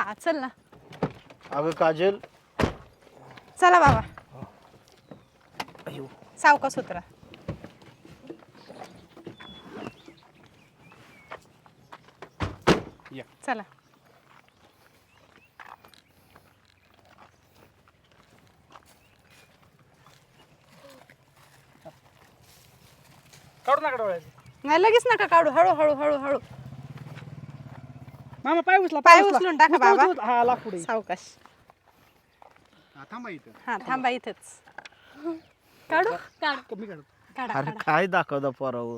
हा चल ना. अगं काजल. चला बाबा. अयो सावकाश उतरा. या. चला. काढू नका डोळ्याचे नाही लगेच नका काढू. हळू हळू हळू हळू. मामा पाय उचला पाय उचलून टाका उचला, बाबा. उचला, हा लाग पुढे सावकाश. हा, थांबा इथं. हा थांबा इथेच. काढू? कमी काढू काढा अरे काढा. काय दाखवता पोराव?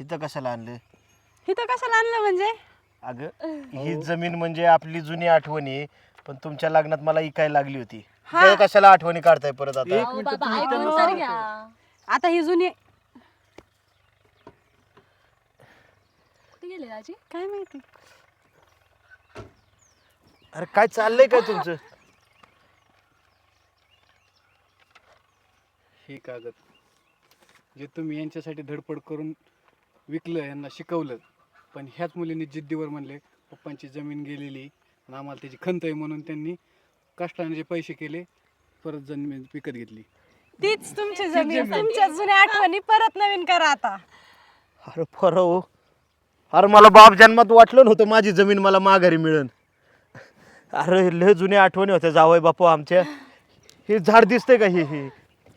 इथं कशाला आणलं? इथं कशाला आणलं म्हणजे? अगं ही जमीन म्हणजे आपली जुनी आठवण आहे पण तुमच्या लग्नात मला इकायला लागली होती? हा. कशाला आठवणी काढताय परत आता? बाबा ऐकून तर घ्या. आता ही जुनी गेले राजी काय माहिती? अरे काय चाललंय काय तुमचं? हे कागद जे तुम्ही यांच्यासाठी धडपड करून विकलं यांना शिकवलं पण ह्याच मुलींनी जिद्दीवर म्हणले पप्पांची जमीन गेलेली आणि आम्हाला त्याची खंत आहे म्हणून त्यांनी कष्टाने जे पैसे केले परत जमीन विकत घेतली. तीच तुमची जमीन. तुमच्या जुन्या आठवणी परत नवीन करा आता. अरे पोराव अरे मला बाप जन्मात वाटलं नव्हतं माझी जमीन मला माघारी मिळन अरे लय जुन्या आठवणी होत्या जावय बापू आमच्या. हे झाड दिसतंय का हे? हे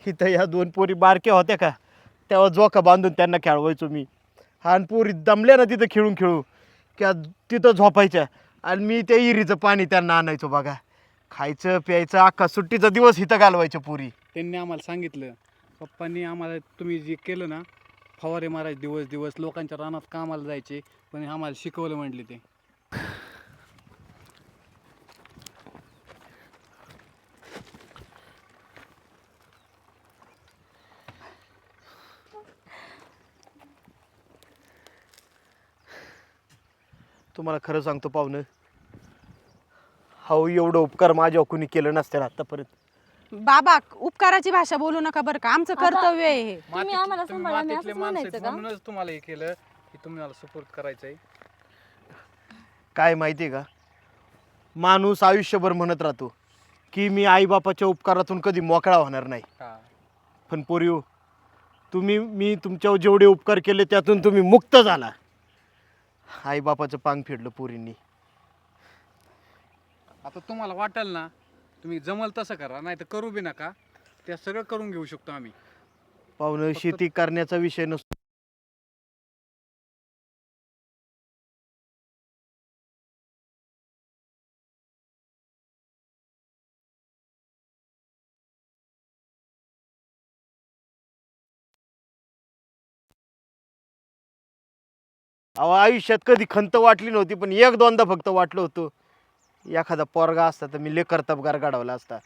इथं ह्या दोन पोरी बारक्या होत्या का? तेव्हा जोखा बांधून त्यांना खेळवायचो मी. आणि पोरी दमल्या ना तिथं खेळून खेळू. किंवा तिथं झोपायच्या. आणि मी त्या इरीचं पाणी त्यांना आणायचो बघा. खायचं प्यायचं अख्खा सुट्टीचा दिवस इथं घालवायचं पुरी. त्यांनी आम्हाला सांगितलं पप्पांनी आम्हाला तुम्ही जे केलं ना फवारे मारायचे दिवस दिवस लोकांच्या रानात कामाला जायचे पण आम्हाला शिकवलं म्हटले ते. तुम्हाला खरं सांगतो पाहुणं हो एवढं उपकार माझ्या कुणी केलं नसते आत्तापर्यंत. बाबा उपकाराची भाषा बोलू नका बरं का. आमचं कर्तव्य आहे हे. तुम्ही मातीत- आम्हाला तुम्ही सांभाळा, आम्ही मातीतले असंच माणसं म्हणायचं आहेत, का? म्हणूनच तुम्हाला हे केलं की तुम्हाला सपोर्ट करायचंय काय माहिती आहे का? माणूस आयुष्यभर म्हणत राहतो की मी आईबापाच्या उपकारातून कधी मोकळा होणार नाही. हा. पण पोरिओ तुम्ही मी तुमच्यावर जेवढे उपकार केले त्यातून तुम्ही मुक्त झाला. आईबापाचं पांग फेडलं पोरींनी. आता तुम्हाला वाटेल ना तुम्ही जमल तसं करा नाही तर करू बी नका. त्या सगळं करून घेऊ शकतो आम्ही. पाहुणं शेती करण्याचा विषय नसतो. अहो आयुष्यात कधी खंत वाटली नव्हती पण एक दोनदा फक्त वाटलं होतं. एखादा पोरगा असता तर मी लय कर्तबगार काढवला असता.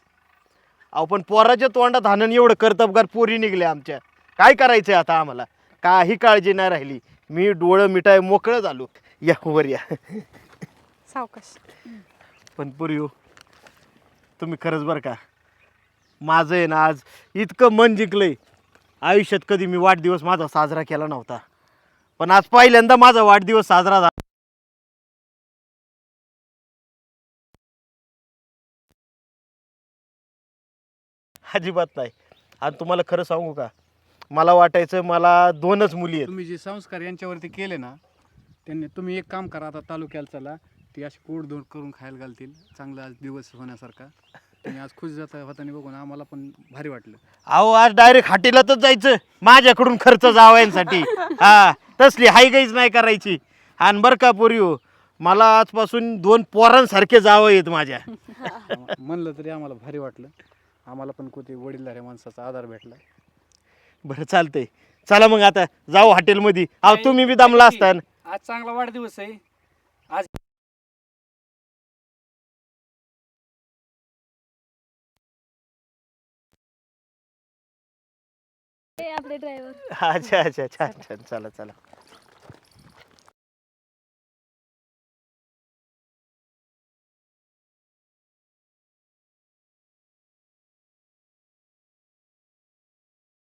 अहो पण पोराच्या तोंडात हाणून एवढं कर्तबगार पोरी निघले आमच्या काय करायचंय आता आम्हाला? काही काळजी नाही राहिली. मी डोळं मिठाय मोकळं झालो. या वर या. सावकाश. पण पुरी हो तुम्ही खरंच बरं का? माझं आहे ना आज इतकं मन जिंकलंय. आयुष्यात कधी मी वाढदिवस माझा साजरा केला नव्हता. पण आज पहिल्यांदा माझा वाढदिवस साजरा झाला. अजिबात नाही. आणि तुम्हाला खरं सांगू का? मला वाटायचं मला दोनच मुली आहेत. तुम्ही जे संस्कार यांच्यावरती केले ना त्यांनी तुम्ही एक काम करा आता तालुक्याला चला. ती अशी कोड दोड करून खायला घालतील. चांगला आज दिवस होण्यासारखा. तुम्ही आज खुश जाता होताना बघून आम्हाला पण भारी वाटलं. अहो आज डायरेक्ट हाटेलातच जायचं. माझ्याकडून खर्च जावायसाठी. हा तसली हाय गाईच नाही करायची. आणि बरं का पोरी हो मला आजपासून दोन पोरांसारखे जावं येत माझ्या. म्हणलं तरी आम्हाला भारी वाटलं. आम्हाला पण कोणते वडीलधाऱ्या माणसाचा आधार भेटला. बरं चालतंय. चला मग आता जाऊ हॉटेलमध्ये. अहो तुम्ही बी दमला असता आज चांगला वाढदिवस आहे. आज आपले ड्रायव्हर अच्छा अच्छा छान छान चला चला.